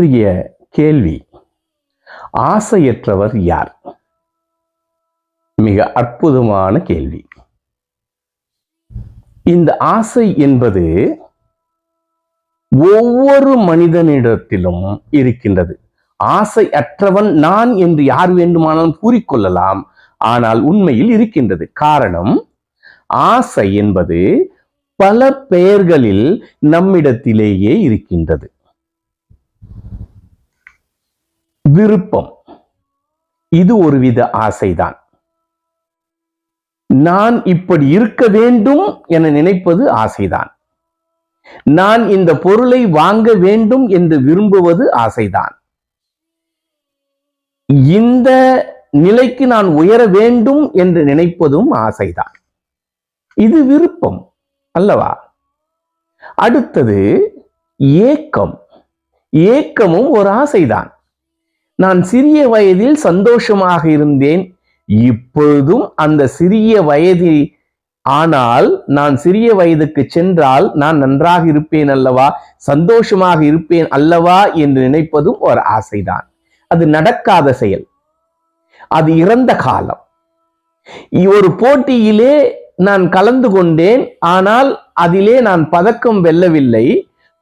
இன்றைய கேள்வி ஆசையற்றவர் யார்? மிக அற்புதமான கேள்வி. இந்த ஆசை என்பது ஒவ்வொரு மனிதனிடத்திலும் இருக்கின்றது. ஆசை அற்றவன் நான் என்று யார் வேண்டுமானாலும் கூறிக்கொள்ளலாம். ஆனால் உண்மையில் இருக்கின்றது. காரணம் ஆசை என்பது பல பெயர்களில் நம்மிடத்திலேயே இருக்கின்றது. விருப்பம். இது ஒருவித ஆசைதான். நான் இப்படி இருக்க வேண்டும் என நினைப்பது ஆசைதான். நான் இந்த பொருளை வாங்க வேண்டும் என்று விரும்புவது ஆசைதான். இந்த நிலைக்கு நான் உயர வேண்டும் என்று நினைப்பதும் ஆசைதான். இது விருப்பம் அல்லவா? அடுத்தது ஏக்கம். ஏக்கமும் ஒரு ஆசைதான். நான் சிறிய வயதில் சந்தோஷமாக இருந்தேன். இப்பொழுதும் அந்த சிறிய வயதில் ஆனால் நான் சிறிய வயதுக்கு சென்றால் நான் நன்றாக இருப்பேன் அல்லவா? சந்தோஷமாக இருப்பேன் அல்லவா? என்று நினைப்பதும் ஒரு ஆசைதான். அது நடக்காத செயல். அது இறந்த காலம். ஒரு போட்டியிலே நான் கலந்து கொண்டேன். ஆனால் அதிலே நான் பதக்கம் வெல்லவில்லை.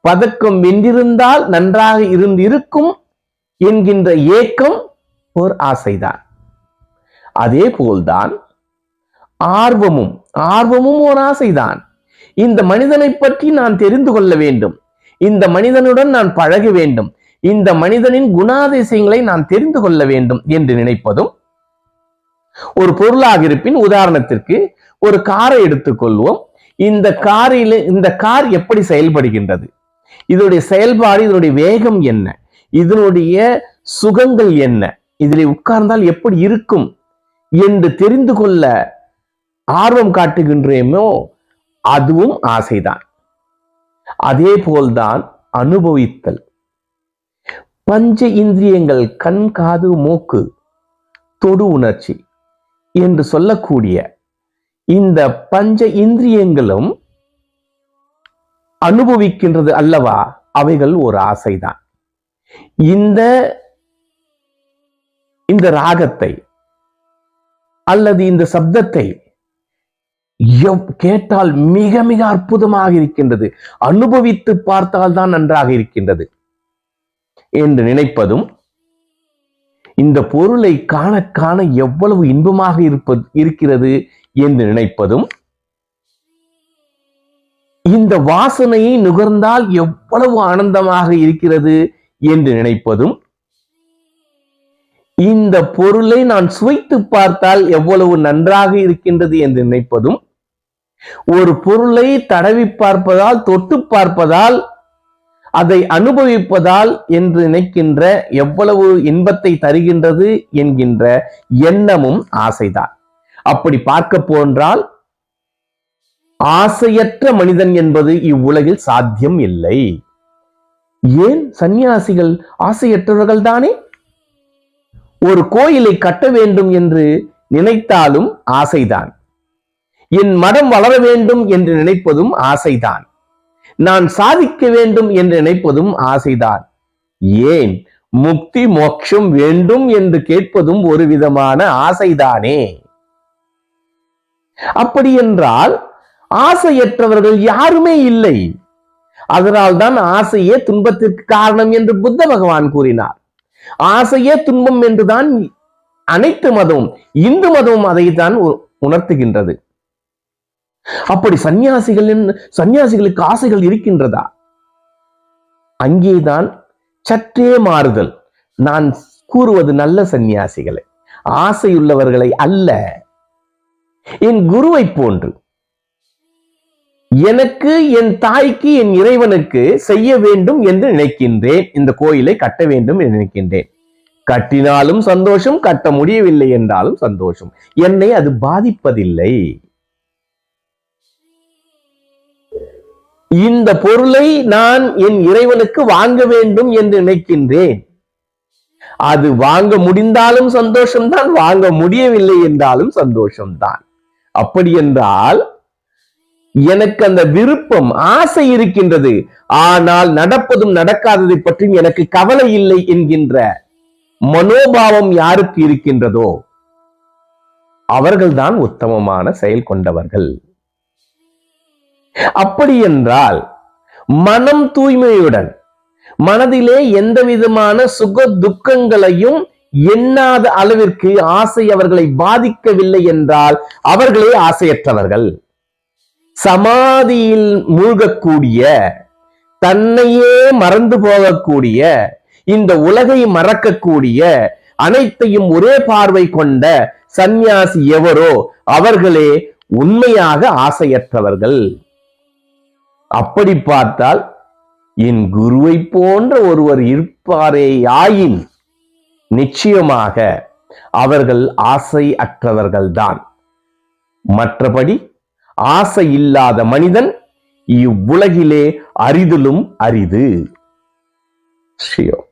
பதக்கம் வென்றிருந்தால் நன்றாக இருந்திருக்கும் என்கின்ற ஏக்கம் ஒரு ஆசைதான். அதே போல்தான் ஆர்வமும் ஆர்வமும் ஒரு ஆசைதான். இந்த மனிதனை பற்றி நான் தெரிந்து கொள்ள வேண்டும். இந்த மனிதனுடன் நான் பழக வேண்டும். இந்த மனிதனின் குணாதிசயங்களை நான் தெரிந்து கொள்ள வேண்டும் என்று நினைப்பதும் ஒரு பொருளாக இருப்பின் உதாரணத்திற்கு ஒரு காரை எடுத்துக்கொள்வோம் இந்த காரில் இந்த கார் எப்படி செயல்படுகின்றது? இதனுடைய செயல்பாடு இதனுடைய வேகம் என்ன? இதனுடைய சுகங்கள் என்ன? இதில் உட்கார்ந்தால் எப்படி இருக்கும்? என்று தெரிந்து கொள்ள ஆர்வம் காட்டுகின்றேமோ அதுவும் ஆசைதான். அதே போல்தான் அனுபவித்தல். பஞ்ச இந்திரியங்கள் கண் காது மூக்கு தொடு உணர்ச்சி என்று சொல்லக்கூடிய இந்த பஞ்ச இந்திரியங்களும் அனுபவிக்கின்றது அல்லவா? அவைகள் ஒரு ஆசைதான். இந்த இந்த ராகத்தை அல்லது இந்த சப்தத்தை கேட்டால் மிக மிக அற்புதமாக இருக்கின்றது. அனுபவித்து பார்த்தால் தான் நன்றாக இருக்கின்றது. என்று நினைப்பதும் இந்த பொருளை காண காண எவ்வளவு இன்பமாக இருப்பது இருக்கிறது என்று நினைப்பதும் இந்த வாசனையை நுகர்ந்தால் எவ்வளவு ஆனந்தமாக இருக்கிறது என்று நினைப்பதும் இந்த பொருளை நான் சுவைத்து பார்த்தால் எவ்வளவு நன்றாக இருக்கின்றது என்று நினைப்பதும் ஒரு பொருளை தடவி பார்ப்பதால் தொட்டு பார்ப்பதால் அதை அனுபவிப்பதால் என்று நினைக்கின்ற எவ்வளவு இன்பத்தை தருகின்றது என்கின்ற எண்ணமும் ஆசைதான். அப்படி பார்க்க போன்றால் ஆசையற்ற மனிதன் என்பது இவ்வுலகில் சாத்தியம் இல்லை. ஏன் சந்நியாசிகள் ஆசையற்றவர்கள் தானே ஒரு கோயிலை கட்ட வேண்டும் என்று நினைத்தாலும் ஆசைதான். என் மடம் வளர வேண்டும் என்று நினைப்பதும் ஆசைதான். நான் சாதிக்க வேண்டும் என்று நினைப்பதும் ஆசைதான். ஏன் முக்தி மோட்சம் வேண்டும் என்று கேட்பதும் ஒரு விதமான ஆசைதானே? அப்படி என்றால் ஆசையற்றவர்கள் யாருமே இல்லை. அதனால்தான் ஆசையே துன்பத்திற்கு காரணம் என்று புத்த பகவான் கூறினார். ஆசையே துன்பம் என்றுதான் அனைத்து மதமும் இந்து மதமும் அதைத்தான் உணர்த்துகின்றது. அப்படி சந்நியாசிகள் சந்நியாசிகளுக்கு ஆசைகள் இருக்கின்றதா? அங்கேதான் சற்றே மாறுதல். நான் கூறுவது நல்ல சந்நியாசிகளை ஆசையுள்ளவர்களை அல்ல. என் குருவை போன்று எனக்கு என் தாய்க்கு என் இறைவனுக்கு செய்ய வேண்டும் என்று நினைக்கின்றேன். இந்த கோயிலை கட்ட வேண்டும் என்று நினைக்கின்றேன். கட்டினாலும் சந்தோஷம் கட்ட முடியவில்லை என்றாலும் சந்தோஷம். என்னை அது பாதிப்பதில்லை. இந்த பொருளை நான் என் இறைவனுக்கு வாங்க வேண்டும் என்று நினைக்கின்றேன். அது வாங்க முடிந்தாலும் சந்தோஷம்தான் வாங்க முடியவில்லை என்றாலும் சந்தோஷம்தான். அப்படி என்றால் எனக்கு அந்த விருப்பம் ஆசை இருக்கின்றது. ஆனால் நடப்பதும் நடக்காததை பற்றியும் எனக்கு கவலை இல்லை என்கின்ற மனோபாவம் யாருக்கு இருக்கின்றதோ அவர்கள்தான் உத்தமமான செயல் கொண்டவர்கள். அப்படி என்றால் மனம் தூய்மையுடன் மனதிலே எந்த விதமான சுக துக்கங்களையும் எண்ணாத அளவிற்கு ஆசை அவர்களை பாதிக்கவில்லை என்றால் அவர்களே ஆசையற்றவர்கள். சமாதியில் மூழ்கக்கூடிய தன்னையே மறந்து போகக்கூடிய இந்த உலகை மறக்கக்கூடிய அனைத்தையும் ஒரே பார்வை கொண்ட சந்நியாசி எவரோ அவர்களே உண்மையாக ஆசையற்றவர்கள். அப்படி பார்த்தால் என் குருவை போன்ற ஒருவர் இருப்பாரே ஆயின் நிச்சயமாக அவர்கள் ஆசை அற்றவர்கள்தான். மற்றபடி ஆசை இல்லாத மனிதன் இவ்வுலகிலே அரிதிலும் அரிது. ஸ்ரீயோ